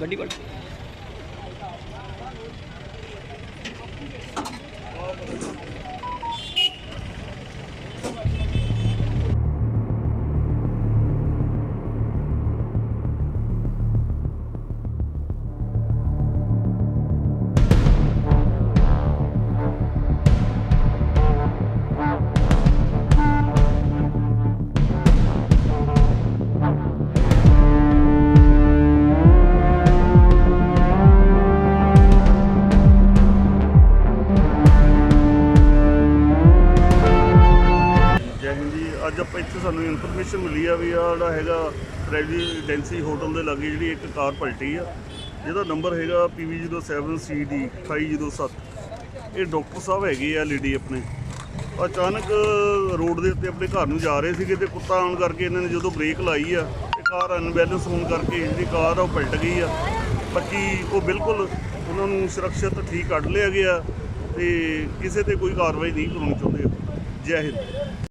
ਗੱਡੀ ਕੋਲ। ਅੱਜ ਆਪਾਂ ਇੱਥੇ ਸਾਨੂੰ ਇਨਫੋਰਮੇਸ਼ਨ ਮਿਲੀ ਆ ਵੀ ਆ ਜਿਹੜਾ ਹੈਗਾ ਰੈਜ਼ੀਡੈਂਸੀ ਹੋਟਲ ਦੇ ਲਾਗੇ ਜਿਹੜੀ ਇੱਕ ਕਾਰ ਪਲਟੀ ਆ, ਜਿਹਦਾ ਨੰਬਰ ਹੈਗਾ PV07CD 2807 ਇਹ ਡਾਕਟਰ ਸਾਹਿਬ ਹੈਗੇ ਆ ਲੇਡੀ ਆਪਣੇ। ਅਚਾਨਕ ਰੋਡ ਦੇ ਉੱਤੇ ਆਪਣੇ ਘਰ ਨੂੰ ਜਾ ਰਹੇ ਸੀਗੇ ਤੇ ਕੁੱਤਾ ਆਉਣ ਕਰਕੇ ਇਹਨਾਂ ਨੇ ਜਦੋਂ ਬ੍ਰੇਕ ਲਾਈ ਆ, ਤੇ ਕਾਰ ਅਨਬੈਲੈਂਸ ਹੋਣ ਕਰਕੇ ਜਿਹੜੀ ਕਾਰ ਆ ਉਹ ਪਲਟ ਗਈ ਆ। ਬਾਕੀ ਉਹ ਬਿਲਕੁਲ ਉਹਨਾਂ ਨੂੰ ਸੁਰੱਖਿਅਤ ਠੀਕ ਕੱਢ ਲਿਆ ਗਿਆ ਤੇ ਕਿਸੇ ਤੇ ਕੋਈ ਕਾਰਵਾਈ ਨਹੀਂ ਕਰਾਉਣੀ ਚਾਹੁੰਦੇ। ਜੈ ਹਿੰਦ।